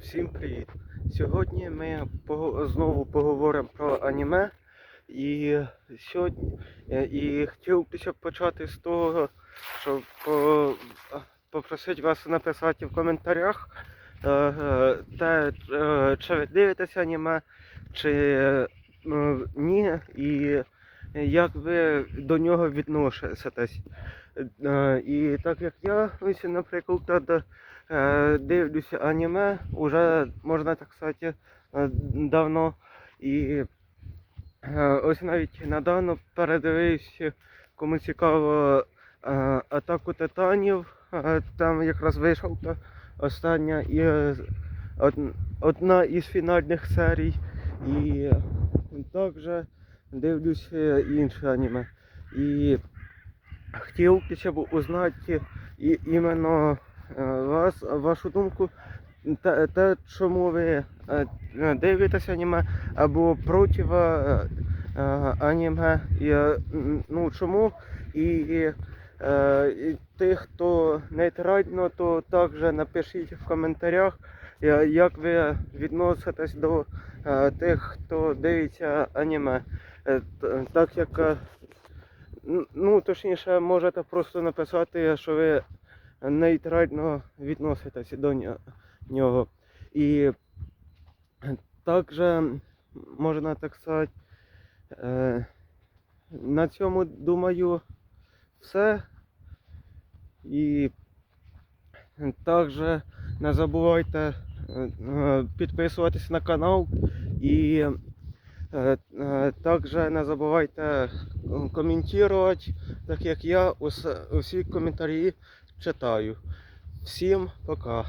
Всім привіт! Сьогодні ми знову поговоримо про аніме. І сьогодні е, і хотів би почати з того, щоб попросити вас написати в коментарях, е, е, те, чи ви дивитеся аніме, чи ні, і як ви до нього відноситесь. Е, І так як я, ось, наприклад, е, дивлюся аніме, уже можна так сказати, е, давно. І е, ось навіть недавно передивився, кому цікаво е, атаку титанів. Е, Там якраз вийшов та остання і е, одна із фінальних серій. І також дивлюся інше аніме. І хотів б узнати і, іменно е, вас, вашу думку, те, те, чому ви е, дивитеся аніме або проти е, е, аніме, і, е, ну чому? І, е, тих, хто нейтрально, то також напишіть в коментарях, е, як ви відноситесь до е, тих, хто дивиться аніме. Е, т- Так як е, Ну, точніше, можете просто написати, що ви нейтрально відноситесь до нього. І також можна так сказати, е, на цьому думаю все. І також не забувайте е, е, підписуватись на канал і Е, е, не забувайте е, коментувати, так як я усі коментарі читаю. Всім пока.